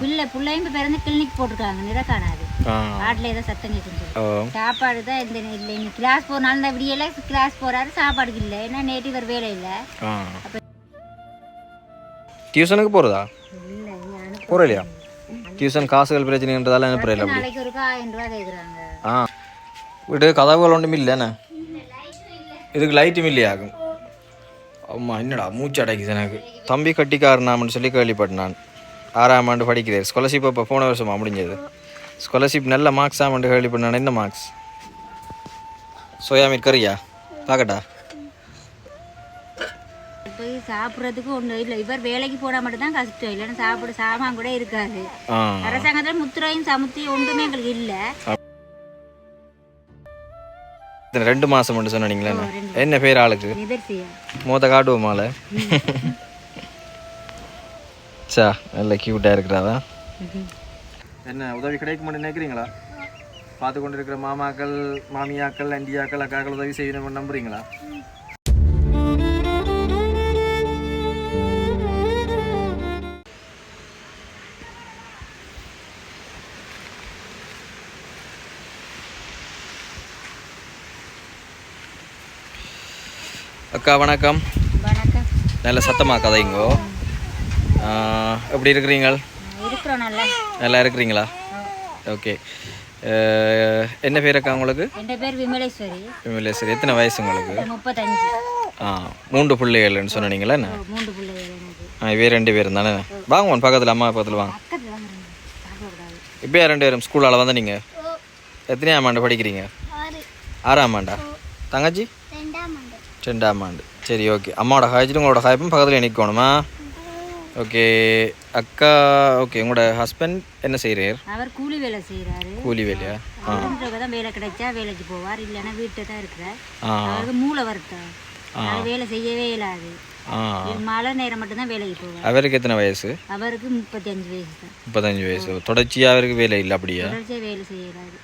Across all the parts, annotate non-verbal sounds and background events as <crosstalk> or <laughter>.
பிள்ளை பிள்ளையும் இப்போ பிறந்து கிளினிக் போட்டிருக்காங்க. நிற காணாது ஆ. காட்டில் ஏதோ சத்தம் கேட்குது சாப்பாடு தான் இந்த இல்லை நீ கிளாஸ் போனாலும் தான் விடியல கிளாஸ் போறாரு சாப்பாடுக்கு இல்லை. ஏன்னா நேற்று இவர் வேலை இல்லை. டியூஷனுக்கு போகிறதா இல்லை அனுப்ப போகிற இல்லையா? டியூஷன் காசுகள் பிரச்சனைன்றதால அனுப்புறேன் அப்படி. நாளைக்கு ஒரு ஆயிரம் ரூபா கேட்குறாங்க ஆ. வீட்டு கதவுகள் ஒன்றும் இல்லைண்ணே இதுக்கு லைட்டும் இல்லையாகும் அம்மா என்னடா மூச்சு அடைக்குது எனக்கு. தம்பி கட்டிக்காரனாமன்னு சொல்லி கேள்விப்பட்டேன் நான். ஆறாம் ஆண்டு படிக்கிறேன். ஸ்காலர்ஷிப் இப்போ போன வருஷமா முடிஞ்சது. ஸ்காலர்ஷிப் நல்ல மார்க்ஸ் ஆமாண்டு கேள்விப்பட்டேன் என்ன மார்க்ஸ் சோயா மீட் கறியா? பார்க்கட்டா போய் சாப்பிட்றதுக்கு ஒன்றும் இல்லை. இவர் வேலைக்கு போனால் மட்டும்தான் கஷ்டம். இல்லைன்னா சாப்பிட சாமான் கூட இருக்காது. அரசாங்கத்தில் முத்திரையும் சமுத்தி ஒன்றுமே எங்களுக்கு இல்லை. ரெண்டு மாதம் மட்டும் சொன்னீங்களே என்ன? பேர் ஆளுக்கு? மூத்த காட்டுவோமால சா நல்ல க்யூட்டாக இருக்கிறாதா என்ன உதவி கிடைக்குமான்னு நினைக்கிறீங்களா? பார்த்து கொண்டு இருக்கிற மாமாக்கள் மாமியாக்கள் அண்டியாக்கள் அக்காக்கள் உதவி செய்யணும்னு நம்புறீங்களா? அக்கா வணக்கம். வணக்கம். நல்ல சத்தமாக கதைங்கோ? எப்படி இருக்கிறீங்க? இருக்கிறோம் நல்லா. இருக்கிறீங்களா? ஓகே. என்ன பேர் அக்கா உங்களுக்கு? விமலேஸ்வரி. எத்தனை வயசு உங்களுக்கு? முப்பத்தஞ்சு. ஆ மூன்று பிள்ளைகள்னு சொன்னீங்களா என்ன? ஆ இவே ரெண்டு பேரும் தானே? வாங்க உன் பக்கத்தில் அம்மா பக்கத்தில் வாங்க. பக்கத்தில் தான் பார்க்கக்கூடாது இப்போ ரெண்டு பேரும் ஸ்கூலால் வந்து நீங்கள் எத்தனையாம் ஆண்டு படிக்கிறீங்க? ஆறாம் ஆண்டா? தங்கச்சி? ரெண்டாம் ஆண்டு. சரி ஓகே. அம்மாவோட காய்ச்சிட்டு உங்களோட காய்ப்பும் பக்கத்தில் நிற்கணுமா ஓகே அக்கா ஓகே உங்களோட ஹஸ்பண்ட் என்ன செய்கிறார் அவர் கூலி வேலை செய்கிறாரு கூலி வேலையா? அவருக்கு தான் வேலை கிடைச்சா வேலைக்கு போவார் இல்லைன்னா வீட்டில் தான் இருக்கிறார். அவருக்கு மூளை வருத்தம். வேலை செய்யவே இயலாது. ஆ. மழை நேரம் மட்டும்தான் வேலைக்கு போவார். அவருக்கு எத்தனை வயசு? அவருக்கு முப்பத்தி அஞ்சு வயசு தான். முப்பத்தஞ்சு வயசு. தொடர்ச்சியாக அவருக்கு வேலை இல்லை அப்படியா? தொடர்ச்சியாக வேலை செய்யறாரு.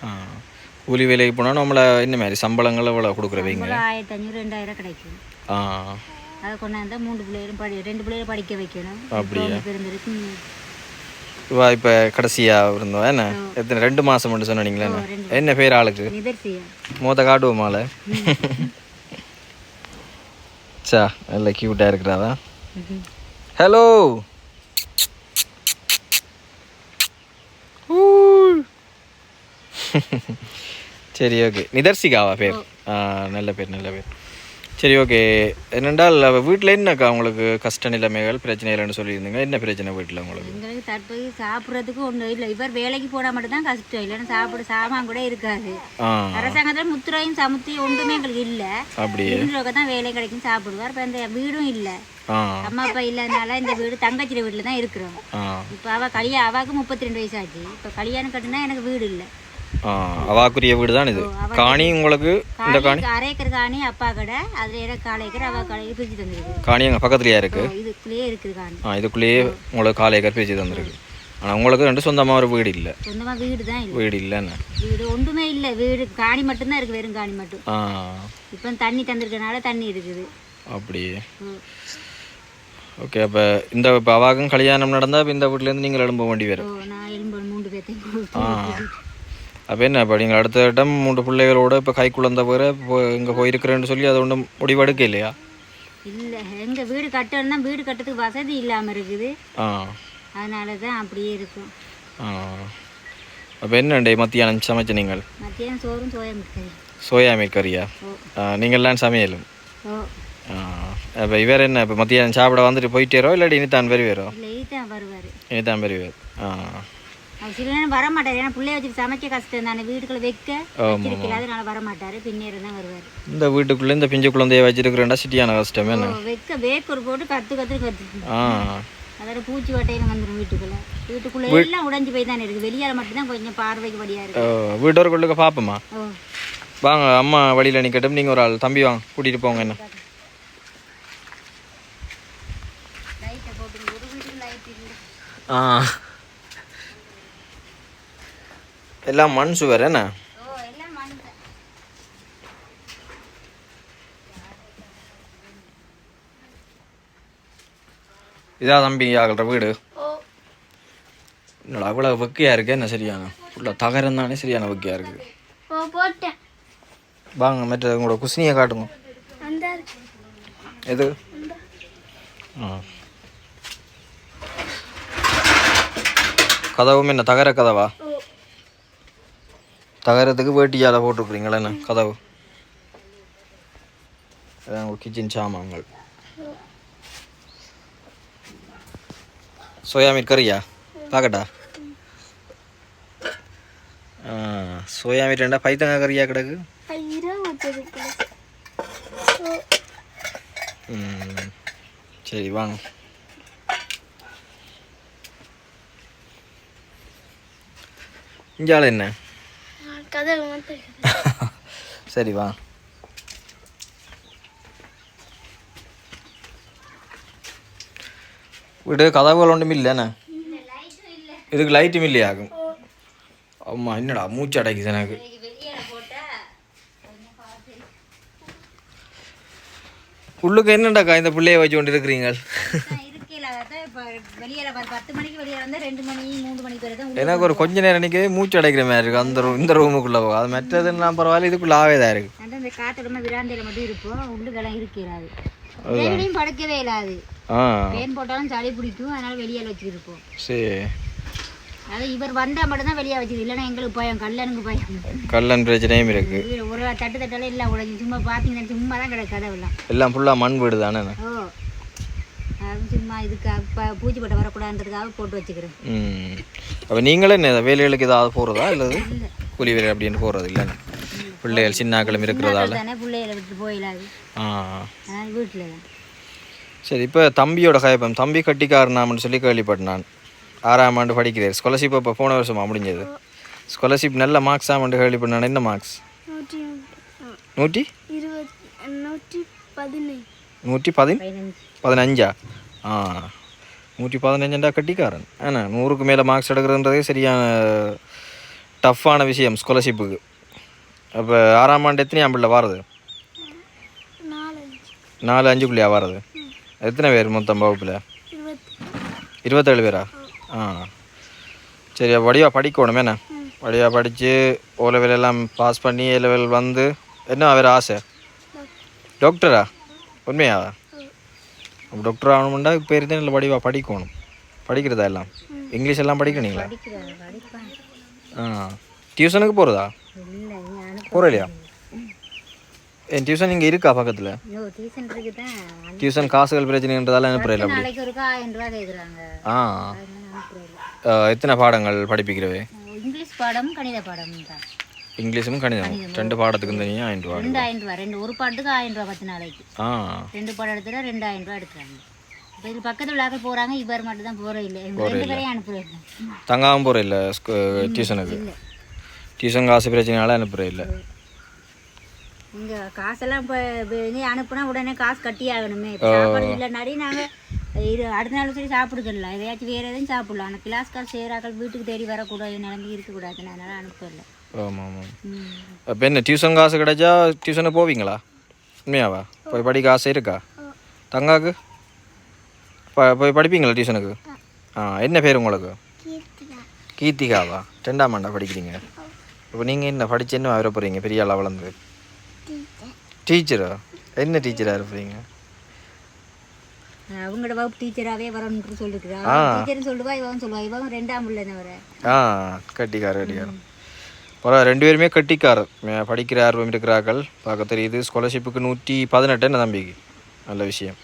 கூலி வேலைக்கு போனால் நம்மளை என்ன மாதிரி சம்பளங்கள் எவ்வளோ கொடுக்குறவங்க ஆயிரத்தி அஞ்சூறு ரெண்டாயிரம் கிடைக்கும். ஆ. அதை கொண்டாந்தா மூன்று பிள்ளைகளும் படி ரெண்டு பிள்ளைகளும் படிக்க வைக்கணும். அப்படியா? பிறந்திருக்கு. இவா இப்போ கடைசியாக இருந்தோம் என்ன? எத்தனை ரெண்டு மாதம் மட்டும் சொன்னீங்களே என்ன? பேர் ஆளுக்கு? மூத்த காட்டுவோமால <laughs> சா நல்ல க்யூட்டாக இருக்கிறாதா ஹலோ சரி ஓகே நிதர்சிகாவா பேர்? நல்ல பேர் நல்ல பேர். சரி ஓகே என்னென்றால் வீட்டில் என்னக்கா உங்களுக்கு கஷ்ட நிலைமைகள் பிரச்சனை இல்லைன்னு சொல்லியிருந்தீங்க? என்ன பிரச்சனை வீட்டில் உங்களுக்கு? எங்களுக்கு தற்போது சாப்பிட்றதுக்கு ஒன்றும் இல்லை. இவர் வேலைக்கு போனால் மட்டும்தான் கஷ்டம். இல்லைன்னா சாப்பிட சாமான் கூட இருக்காது. அரசாங்கத்தில் முத்திரையும் சமுத்தி ஒன்றுமே எங்களுக்கு இல்லை. அப்படியே. தான் வேலை கிடைக்கும் சாப்பிடுவார். இப்போ இந்த வீடும் இல்லை. அம்மா அப்பா இல்லைனால இந்த வீடு தங்கச்சிர வீட்டில் தான் இருக்கிறோம். இப்போ அவள் கல்யாணம் அவாவுக்கு முப்பத்தி ரெண்டு வயசு ஆச்சு. இப்போ கல்யாணம் கட்டுனா எனக்கு வீடு இல்லை. அவாக்குரிய வீடு தான் இது காணி உங்களுக்கு இந்த காணி அரை ஏக்கர் காணி அப்பா கடை. அதில் எனக்கு காலை ஏக்கர் அவள் கடைக்கு பிரித்து தந்துருக்கு. காணி எங்கள் பக்கத்துலையா இருக்குது இதுக்குள்ளேயே இருக்குது காணி. ஆ இதுக்குள்ளேயே உங்களுக்கு காலை ஏக்கர் பேச்சு தந்துருக்கு. ஆனால் உங்களுக்கு ரெண்டு சொந்தமாக ஒரு வீடு இல்லை. சொந்தமாக வீடு தான் இல்லை. வீடு இல்லைன்னு வீடு ஒன்றுமே இல்லை. வீடு காணி மட்டும்தான் இருக்குது வெறும் காணி மட்டும். ஆ. இப்போ தண்ணி தந்திருக்கனால தண்ணி இருக்குது. அப்படியே. ஓகே அப்போ இந்த இப்போ அவாக்கும் கல்யாணம் நடந்தால் இந்த வீட்டிலேருந்து நீங்கள் எழும்ப வேண்டி வரும். நான் எலும்பு மூன்று பேர்த்தையும் அப்போ என்ன இப்போ நீங்கள் அடுத்த இடம் மூன்று பிள்ளைகளோட இப்போ கை குழந்த பிற இப்போ இங்கே போயிருக்கிறேன்னு சொல்லி அதை ஒன்றும் முடிவெடுக்க இல்லையா? இல்லை எங்கள் வீடு கட்டணும்னா வீடு கட்டுறதுக்கு வசதி இல்லாமல் இருக்குது. ஆ. அதனால தான் அப்படியே இருக்கும். ஆ. அப்போ என்னண்டே மத்தியானம் சமைச்ச நீங்கள்? மத்தியானம் சோறும் சோயா முட்டை சோயா மீட் கறியா நீங்கள்லாம் சமையலும் ஓ. அப்போ இவர் என்ன இப்போ மத்தியானம் சாப்பிட வந்துட்டு போயிட்டேரோ இல்லாட்டி இனித்தான் வருவாரோ? இல்லை இதுதான் வருவார். இனித்தான் வருவார். ஆ. அவர் சில நேரம் வர மாட்டார் ஏன்னா பிள்ளைய வச்சுட்டு சமைக்க கஷ்டம் தானே. வீட்டுக்குள்ள வைக்க வச்சிருக்கல. அதனால வர மாட்டார் பின்னேரம் தான் வருவார். இந்த வீட்டுக்குள்ளே இந்த பிஞ்சு குழந்தைய வச்சிருக்கிறேன்டா சிட்டியான கஷ்டம். என்ன? வைக்க வேக்கூர் போட்டு கற்று கற்று ஆ. அதோட பூச்சி வட்டையில வந்துடும் வீட்டுக்குள்ள. வீட்டுக்குள்ள எல்லாம் உடைஞ்சு போய் தானே இருக்கு. வெளியால மட்டும்தான் கொஞ்சம் பார்வைக்கு படியா இருக்கு. வீட்டோருக்குள்ளுக்கு பார்ப்போமா ஓ. வாங்க அம்மா வழியில் நிற்கட்டும் நீங்கள் ஒரு ஆள் தம்பி வாங்க கூட்டிகிட்டு போங்க என்ன. ஆ. எல்லாம் மண் சுவர் என்ன. இதா தம்பி ஆகிற வீடு? என்னடா அவ்வளோ வெக்கையாக இருக்கு என்ன சரியான? ஃபுல்லாக தகரம் தானே சரியான வெக்கையாக போட்டேன். வாங்க மற்ற உங்களோட குசினியை காட்டுங்க. எது? ஆ. கதவும் என்ன தகர கதவா? தகரத்துக்கு வேட்டியால போட்டிருக்கிறீங்களா என்ன? கதவு. அதான் உங்கள் கிச்சன் சாமான்கள். சோயா மீட் கறியா? பார்க்கட்டா சோயா மீட் ரெண்டா பைத்தங்க கறியா கிடக்கு? சரி வாங்க. இங்கே என்ன? <laughs> சரி வா. கதவுகள் ஒன்றும் இல்லைண்ணே இதுக்கு லைட்டும் இல்லையாகும் ஆமாம் என்னடா மூச்சு அடைக்குது எனக்கு. உள்ளுக்கு என்னடாக்கா இந்த பிள்ளைய வச்சு கொண்டு இருக்கிறீங்க? வெளியில் பத்து மணிக்கு வெளியே வந்தால் ரெண்டு மணி மூணு மணிக்கு வரை தான் எனக்கு ஒரு கொஞ்ச நேரம் நிற்கவே மூச்சு அடைக்கிற மாதிரி இருக்கு. அந்த room- இந்த ரூமுக்குள்ளே போகும் அது மற்றதுன்னா பரவாயில்ல இதுக்குள்ள ஆவேதான் இருக்கு. அந்த விராந்தையில் மட்டும் இருப்போம் உள்ளுக்கெல்லாம் இருக்கிறாது. வெளியும் படுக்கவே இல்லாது பேன் போட்டாலும் சளி பிடிக்கும். அதனால வெளியே வச்சுருப்போம். சரி. அது இவர் வந்தால் மட்டும்தான் வெளியே வச்சுது இல்லைன்னா எங்களுக்கு பயம் கல்லனுக்கு பயம். கல்லன் பிரச்சனையும் இருக்கு. ஒரு தட்டு தட்டாலும் இல்லை உடஞ்சி சும்மா பார்த்தீங்கன்னா சும்மா தான் கிடக்கு எல்லாம் ஃபுல்லாக மண் வீடு தானே? ஓ. இதுக்கு இப்போ பூச்சி பட்டை வரக்கூடாதுன்றதுக்காக போட்டு வச்சுக்கிறேன். ம். அப்போ நீங்களே என்ன வேலைகளுக்கு ஏதாவது போகிறதா இல்லது கூலி வேலை அப்படின்னு போகிறது இல்லைண்ணே பிள்ளைகள் சின்னாக்களும் இருக்கிறதால பிள்ளைகளை விட்டு போயிடாது வீட்டில் சரி இப்போ தம்பியோட கயப்பம் தம்பி கட்டிக்காரனாமன்னு சொல்லி கேள்விப்பட்டேன் நான். ஆறாம் ஆண்டு படிக்கிறார். ஸ்காலர்ஷிப் இப்போ போன வருஷமா முடிஞ்சது? ஸ்காலர்ஷிப் நல்ல மார்க்ஸ் ஆமாண்டு கேள்விப்பட்டேன். என்ன மார்க்ஸ் நூற்றி நூற்றி? பதினஞ்சா? ஆ. நூற்றி பதினஞ்சுண்டா கட்டிக்காரன். ஆனா நூறுக்கு மேலே மார்க்ஸ் எடுக்கிறதுன்றதே சரியான டஃப்பான விஷயம் ஸ்காலர்ஷிப்புக்கு அப்போ ஆறாம் ஆண்டு எத்தனையாம் பிள்ளை வாரது? நாலு அஞ்சுக்குள்ளேயா வாரது? எத்தனை பேர் மொத்தம் வகுப்பில்? இருபத்தி இருபத்தேழு பேரா? ஆ. சரி வடிவாக படிக்கணும் என்ன? வடிவாக படித்து ஓ லெவல் எல்லாம் பாஸ் பண்ணி ஏ லெவல் வந்து என்ன வேறு ஆசை? டாக்டரா உண்மையா அப்போ டாக்டர் ஆகணும்டா இப்போ இருந்தே நல்ல படிவா படிக்கணும். படிக்கிறதா எல்லாம்? இங்கிலீஷ் எல்லாம் படிக்கணுங்களா? ஆ. டியூஷனுக்கு போகிறதா போகிறலையா என் டியூஷன் இங்கே இருக்கா பக்கத்தில்? டியூஷன் காசுகள் பிரச்சனைன்றதால அனுப்புறேன் அப்படி? ஆ. ஆ, எத்தனை பாடங்கள் படிப்பிக்கிறவே? இங்கிலீஷ் பாடம் கணித பாடம் தான் இங்கிலீஷும் கணிதம் ரெண்டு பாடத்துக்கும் தனியாக ஆயிரம் ரூபா ரெண்டு ஆயிரம் ரூபா. ரெண்டு ஒரு பாட்டுக்கு ஆயிரம் ரூபா பத்து நாளைக்கு. ஆ. ரெண்டு பாடம் எடுத்துட்டா ரெண்டாயிரம் ரூபா எடுக்கிறாங்க. இப்போ இது பக்கத்து உள்ளாக்கள் போகிறாங்க இவர் மட்டும் தான் போகிற இல்லை ரெண்டு பேரையும் அனுப்புறேன் தங்காமல் போகிற இல்லை டியூஷனுக்கு டியூஷன் காசு பிரச்சனையால அனுப்புகிற இல்லை. இங்கே காசெல்லாம் இப்போ இங்கே அனுப்புனா உடனே காசு கட்டி ஆகணுமே. சாப்பாடு இல்லைனாடி நாங்கள் இது அடுத்த நாள் சரி சாப்பிடுக்கலாம் எதையாச்சும் வேறு எதுவும் சாப்பிடலாம். ஆனால் கிளாஸ் காசு சேராக்கள் வீட்டுக்கு தேடி வரக்கூடாது நிலம்பி இருக்கக்கூடாது அதனால அனுப்பல ஆமாம் ஆமாம். அப்போ என்ன டியூஷன் காசு கிடைச்சா டியூஷனுக்கு போவீங்களா? உண்மையாவா? போய் படிக்க ஆசை இருக்கா? தங்காக்கு? போய் படிப்பீங்களா டியூஷனுக்கு ஆ என்ன பேர் உங்களுக்கு? கீர்த்திகா. கீர்த்திகாவா? ரெண்டாம் ஆண்டா படிக்கிறீங்க. இப்போ நீங்கள் என்ன படிச்சு என்ன வர போகிறீங்க பெரிய ஆளாக வளர்ந்து? டீச்சர். டீச்சரா? என்ன டீச்சராக இருப்பீங்க அவங்களோட வகுப்பு டீச்சராகவே வரணும்னு சொல்லிருக்கிறா ஆ. டீச்சர்னு சொல்லுவா இவன் சொல்லுவா. இவன் ரெண்டாம் பிள்ளைன்னு வர ஆ கட்டிக்கார கட்டிக்கார பரவாயில்ல ரெண்டு பேருமே கட்டிக்காரர். படிக்கிற ஆர்வம் இருக்கிறார்கள். பார்க்க தெரியுது ஸ்காலர்ஷிப்புக்கு நூற்றி பதினெட்டு என்ன தம்பிக்கு நல்ல விஷயம்.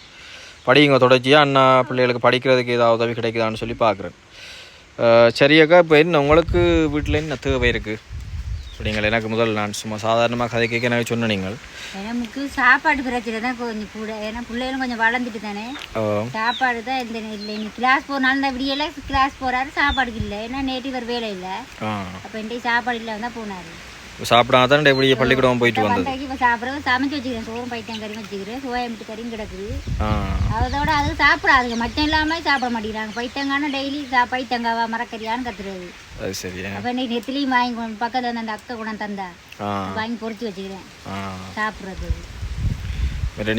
படிங்க தொடர்ச்சியாக அண்ணா பிள்ளைகளுக்கு படிக்கிறதுக்கு ஏதாவது உதவி கிடைக்குதான்னு சொல்லி பார்க்குறேன். சரியாக்கா இப்போ என்ன உங்களுக்கு வீட்டில் என்ன தேவை இருக்குது அப்படிங்கள் எனக்கு முதல் நான் சும்மா சாதாரணமாக கதை கேட்க எனக்கு சொன்ன நீங்கள். நமக்கு சாப்பாடு பிரச்சனை தான் கொஞ்சம் கூட. ஏன்னா பிள்ளைகளும் கொஞ்சம் வளர்ந்துட்டு தானே. சாப்பாடு தான் இந்த இல்லை நீ கிளாஸ் போனாலும் தான் விடியெல்லாம் கிளாஸ் போகிறாரு சாப்பாடுக்கு இல்லை. ஏன்னா நேற்று வேலை இல்லை. அப்போ இன்றைக்கு சாப்பாடு இல்லை தான் போனார். சாப்பிடாம தான் எப்படியே பள்ளிக்கூடம் போயிட்டு வந்தது. சாப்பிட்றது சமைச்சு வச்சுக்கிறேன். சோறும் பைத்தம் கறியும் வச்சுக்கிறேன். சோயமிட்டு கறியும் கிடக்குது. அதோட அது சாப்பிடாதுங்க. மட்டம் இல்லாமல் சாப்பிட மாட்டேங்கிறாங்க. பைத்தங்கான டெய்லி சா பைத்தங்காவா மரக்கறியான்னு கத்துறது. அது சரி. அப்போ இன்னைக்கு நெத்திலையும் வாங்கி கொண்டு பக்கத்தில் வந்து அந்த அக்கா கூட தந்தா. வாங்கி பொறிச்சு வச்சுக்கிறேன். சாப்பிட்றது.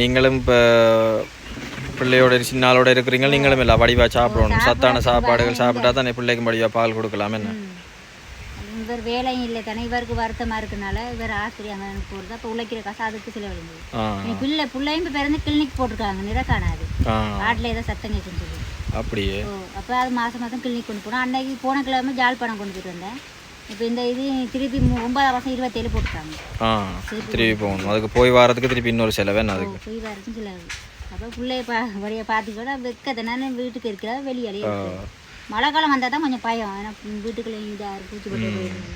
நீங்களும் இப்போ பிள்ளையோட சின்னாலோட இருக்கிறீங்க. நீங்களும் இல்லை வடிவாக சாப்பிடணும். சத்தான சாப்பாடுகள் சாப்பிட்டா தானே பிள்ளைக்கும் வடிவாக பால் கொடுக்கலாம் என்ன. இவர் வேலையும் இல்லை தானே இவருக்கு வருத்தமாக இருக்கனால இவர் ஆஸ்பத்திரி அங்கே போகிறது அப்போ உழைக்கிற காசு அதுக்கு செலவழிஞ்சது பிள்ளை பிள்ளையும் இப்போ பிறந்து கிளினிக் போட்டிருக்காங்க நிற காணாது ஆ. காட்டில் ஏதோ சத்தம் கேட்குன்னு சொல்லி. அப்படியே. அப்போ அது மாதம் மாதம் கிளினிக் கொண்டு போனோம் அன்னைக்கு போன கிழமை ஜாழ்ப்பாணம் கொண்டு போயிட்டு வந்தேன். இப்போ இந்த இது திருப்பி ஒன்பதாம் வருஷம் இருபத்தேழு போட்டுருக்காங்க. ஆ திருப்பி போகணும். அதுக்கு போய் வரதுக்கு திருப்பி இன்னொரு செலவு என்ன அதுக்கு? போய் வரதும் சில அப்போ பிள்ளைய பா வரைய பார்த்துக்கூட வெக்கத்தை நான் வீட்டுக்கு இருக்கிற வெளியாலே மழை காலம் வந்தால் தான் கொஞ்சம் பயம். ஏன்னா வீட்டுக்குள்ளே இதாக பூச்சி போட்டு போயிடுங்க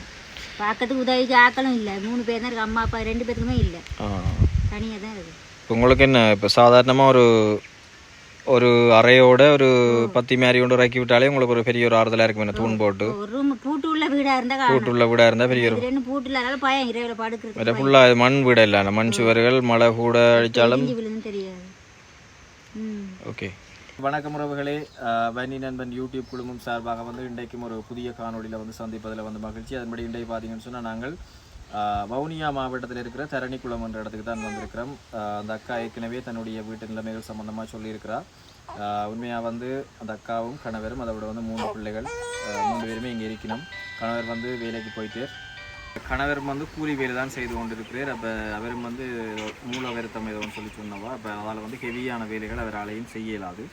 பார்க்கறதுக்கு உதவிக்கு ஆக்களும் இல்லை. மூணு பேர் தான் இருக்கு அம்மா அப்பா ரெண்டு பேருக்குமே இல்லை. தனியாக தான் இருக்குது இப்போ உங்களுக்கு என்ன? இப்போ சாதாரணமாக ஒரு ஒரு அறையோட ஒரு பத்தி மாதிரி கொண்டு இறக்கி விட்டாலே உங்களுக்கு ஒரு பெரிய ஒரு ஆறுதலாக இருக்கும் என்ன தூண் போட்டு. ஒரு ரூம் பூட்டு உள்ள வீடாக இருந்தால் பூட்டுள்ள வீடாக இருந்தால் பெரிய ஒரு ரெண்டு பூட்டு இல்லாத பயம். இரவில் படுக்கிறது வேற ஃபுல்லாக மண் வீடு இல்லை? மண் சுவர்கள் மழை கூட அடித்தாலும் தெரியாது. ஓகே. வணக்கம் உறவுகளே. வன்னி நண்பன் யூடியூப் குழுமம் சார்பாக வந்து இன்றைக்கும் ஒரு புதிய காணொலியில் வந்து சந்திப்பதில் வந்து மகிழ்ச்சி. அதன்படி இன்றைக்கு பார்த்தீங்கன்னு சொன்னால் நாங்கள் வவுனியா மாவட்டத்தில் இருக்கிற தரணிக்குளம் என்ற இடத்துக்கு தான் வந்திருக்கிறோம். அந்த அக்கா ஏற்கனவே தன்னுடைய வீட்டு நிலைமைகள் சம்மந்தமாக சொல்லியிருக்கிறார் உண்மையாக வந்து அந்த அக்காவும் கணவரும் அதை விட வந்து மூணு பிள்ளைகள் மூணு பேருமே இங்கே இருக்கணும். கணவர் வந்து வேலைக்கு போயிட்டு கணவரும் வந்து கூலி வேலை தான் செய்து கொண்டிருக்கிறார். அப்போ அவரும் வந்து மூல வருத்தம் ஏதோ ஒன்று சொல்லி சொன்னவா. அப்போ அதால் வந்து ஹெவியான வேலைகள் அவராலையும் செய்ய இயலாது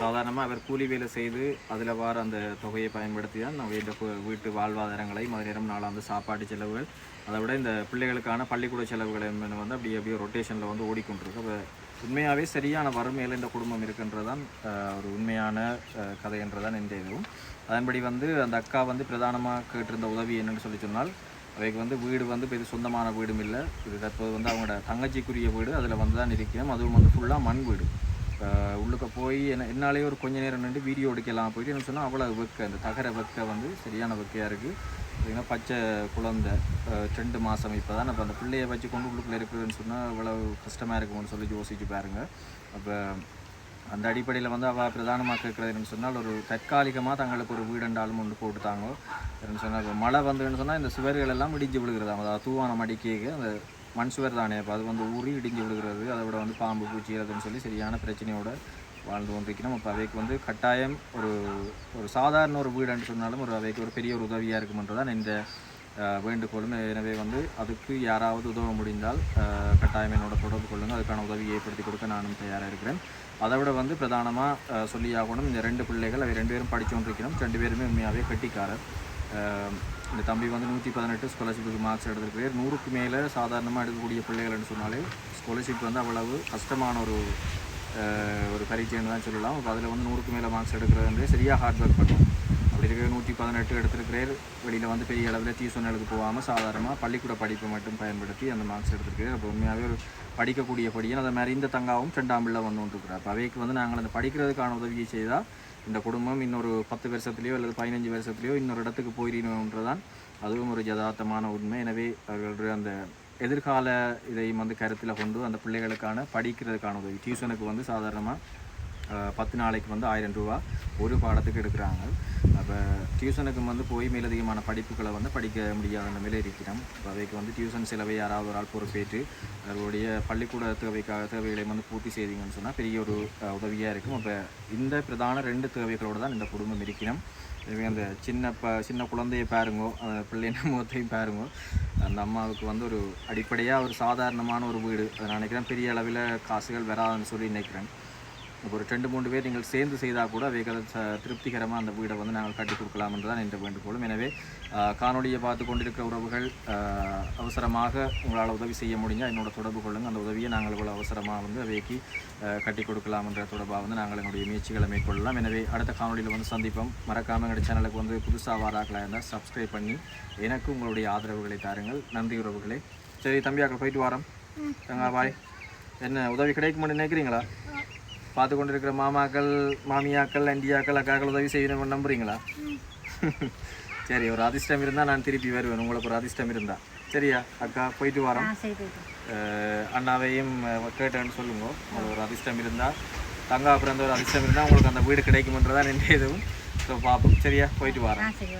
சாதாரணமாக அவர் கூலி வேலை செய்து அதில் வர அந்த தொகையை பயன்படுத்தி தான் நம்ம இந்த வீட்டு வாழ்வாதாரங்களையும் அது நேரம் நாளாந்து சாப்பாட்டு செலவுகள் அதை விட இந்த பிள்ளைகளுக்கான பள்ளிக்கூட செலவுகள் என்பது வந்து அப்படியே அப்படியே ரொட்டேஷனில் வந்து ஓடிக்கொண்டிருக்கு. அப்போ உண்மையாகவே சரியான வறுமையில் இந்த குடும்பம் இருக்குன்றதான் ஒரு உண்மையான கதை என்றதான் இந்த இதுவும். அதன்படி வந்து அந்த அக்கா வந்து பிரதானமாக கேட்டிருந்த உதவி என்னென்னு சொல்லி சொன்னால் அவைக்கு வந்து வீடு வந்து இப்போ இது சொந்தமான வீடும் இல்லை. இது தற்போது வந்து அவங்களோட தங்கச்சிக்குரிய வீடு அதில் வந்து தான் இருக்கிறோம். அதுவும் வந்து ஃபுல்லாக மண் வீடு. உள்ளுக்க போய் என்ன என்னாலேயே ஒரு கொஞ்ச நேரம் நின்று வீடியோ எடுக்கலாம் போயிட்டு என்ன சொன்னால் அவ்வளோ வெக்க அந்த தகர வெக்க வந்து சரியான வெக்கையாக இருக்குது பார்த்திங்கன்னா பச்சை குழந்தை ரெண்டு மாதம் இப்போ தான் நம்ம அந்த பிள்ளையை வச்சு கொண்டு உள்ளுக்குள்ளே இருக்குதுன்னு சொன்னால் இவ்வளோ கஷ்டமாக இருக்கும்னு சொல்லி யோசிச்சு பாருங்கள் அப்போ அந்த அடிப்படையில் வந்து அவள் பிரதானமாக இருக்கிறதுன்னு சொன்னால் ஒரு தற்காலிகமாக தங்களுக்கு ஒரு வீடண்டாலும் ஒன்று போட்டுத்தாங்க. சொன்னால் இப்போ மழை வந்துன்னு சொன்னால் இந்த சுவர்கள் எல்லாம் இடிஞ்சு விழுகிறது அதாவது தூவான மடிக்கேக்கு அந்த மண் சுவர் தானே? அப்போ அது வந்து ஊறி இடிஞ்சு விழுகிறது. அதை விட வந்து பாம்பு பூச்சி அதுன்னு சொல்லி சரியான பிரச்சனையோட வாழ்ந்து கொண்டிருக்கிறோம். அப்போ அவைக்கு வந்து கட்டாயம் ஒரு ஒரு சாதாரண ஒரு வீடுன்னு சொன்னாலும் ஒரு அவைக்கு ஒரு பெரிய ஒரு உதவியாக இருக்குமென்றதான் இந்த வேண்டுகோளும். எனவே வந்து அதுக்கு யாராவது உதவ முடிந்தால் கட்டாயம் என்னோட தொடர்பு கொள்ளுங்கள் அதுக்கான உதவியை ஏற்படுத்தி கொடுக்க நானும் தயாராக இருக்கிறேன். அதை விட வந்து பிரதானமாக சொல்லி ஆகணும் இந்த ரெண்டு பிள்ளைகள் அவை ரெண்டு பேரும் படித்து கொண்டிருக்கிறோம். ரெண்டு பேருமே உண்மையாகவே கட்டிக்காரர். இந்த தம்பி வந்து நூற்றி பதினெட்டு ஸ்காலர்ஷிப்புக்கு மார்க்ஸ் எடுத்திருக்கிறார். நூறுக்கு மேலே சாதாரணமாக எடுக்கக்கூடிய பிள்ளைகள்னு சொன்னாலே ஸ்காலர்ஷிப் வந்து அவ்வளவு கஷ்டமான ஒரு ஒரு பரீட்சைன்னு தான் சொல்லலாம். அதில் வந்து நூறுக்கு மேலே மார்க்ஸ் எடுக்கிறது வந்து சரியாக ஹார்ட் ஒர்க் பண்ணும். அப்படி இருக்கிற நூற்றி பதினெட்டு எடுத்திருக்கிறார். வெளியில் வந்து பெரிய அளவில் டியூஷனுக்கு போகாமல் சாதாரணமாக பள்ளிக்கூட படிப்பை மட்டும் பயன்படுத்தி அந்த மார்க்ஸ் எடுத்திருக்கிறார். அப்போ உண்மையாகவே ஒரு படிக்கக்கூடிய படியும் அதை மாதிரி இந்த தங்காவும் ரெண்டாம் பிள்ளை வந்து கொண்டிருக்கிறார். அப்போ அவைக்கு வந்து நாங்கள் அந்த படிக்கிறதுக்கான உதவியை செய்தால் இந்த குடும்பம் இன்னொரு பத்து வருஷத்துலேயோ அல்லது பதினஞ்சு வருஷத்துலேயோ இன்னொரு இடத்துக்கு போயிடணுன்றதான் அதுவும் ஒரு யதார்த்தமான உண்மை. எனவே அவர்களுடைய அந்த எதிர்கால இதையும் வந்து கருத்தில் கொண்டு அந்த பிள்ளைகளுக்கான படிக்கிறதுக்கான உதவி டியூஷனுக்கு வந்து சாதாரணமாக பத்து நாளைக்கு வந்து ஆயிரம் ரூபா ஒரு பாடத்துக்கு எடுக்கிறாங்க. அப்போ டியூஷனுக்கு வந்து போய் மேலதிகமான படிப்புகளை வந்து படிக்க முடியாத நிலையில் இருக்கிறோம். இப்போ அதைக்கு வந்து டியூஷன் செலவை யாராவது ஒரு ஆள் பொறுப்பேற்று அவருடைய பள்ளிக்கூட தேவைக்காக தேவைகளை வந்து பூர்த்தி செய்தீங்கன்னு சொன்னால் பெரிய ஒரு உதவியாக இருக்கும். அப்போ இந்த பிரதான ரெண்டு தேவைகளோடு தான் இந்த குடும்பம் இருக்கிறோம். எனவே அந்த சின்ன ப சின்ன குழந்தையை பாருங்கோ அந்த பிள்ளையின் முகத்தையும் பாருங்கோ. அந்த அம்மாவுக்கு வந்து ஒரு அடிப்படையாக ஒரு சாதாரணமான ஒரு வீடு. அதை நினைக்கிறேன் பெரிய அளவில் காசுகள் வராதுன்னு சொல்லி நினைக்கிறேன். ஒரு ரெண்டு மூணு பேர் நீங்கள் சேர்ந்து செய்தால் கூட அவைகள் திருப்திகரமாக அந்த வீடை வந்து நாங்கள் கட்டி கொடுக்கலாம் என்று தான் என்ற வேண்டுகோளும். எனவே ஆஹ், காணொளியை பார்த்து கொண்டிருக்கிற உறவுகள் அவசரமாக உங்களால் உதவி செய்ய முடிஞ்சால் என்னோட தொடர்பு கொள்ளுங்கள் அந்த உதவியை நாங்கள் இவ்வளோ அவசரமாக வந்து அவைக்கு கட்டி கொடுக்கலாம் என்ற தொடர்பாக வந்து நாங்கள் எங்களுடைய முயற்சிகளை மேற்கொள்ளலாம். எனவே அடுத்த காணொளியில் வந்து சந்திப்போம். மறக்காமல் எங்களுடைய சேனலுக்கு வந்து புதுசாக வாராக்களாக இருந்தால் சப்ஸ்கிரைப் பண்ணி எனக்கு உங்களுடைய ஆதரவுகளை தாருங்கள். நன்றி உறவுகளே. சரி தம்பியாக்கள் போயிட்டு வரோம். பாய் என்ன உதவி கிடைக்கும்னு நினைக்கிறீங்களா? பார்த்து கொண்டிருக்கிற மாமாக்கள் மாமியாக்கள் அண்டியாக்கள் அக்காக்கள் உதவி செய்யணும் நம்புறீங்களா? சரி ஒரு அதிர்ஷ்டம் இருந்தால் நான் திருப்பி வருவேன். உங்களுக்கு ஒரு அதிர்ஷ்டம் இருந்தால் சரியா அக்கா? போயிட்டு வரோம். அண்ணாவையும் கேட்டேன்னு சொல்லுங்க. உங்களுக்கு ஒரு அதிர்ஷ்டம் இருந்தால் தங்கா பிறந்த ஒரு அதிர்ஷ்டம் இருந்தால் உங்களுக்கு அந்த வீடு கிடைக்குமன்றதான் நின்று எதுவும் ஸோ பார்ப்போம். சரியா? போயிட்டு ஓகே.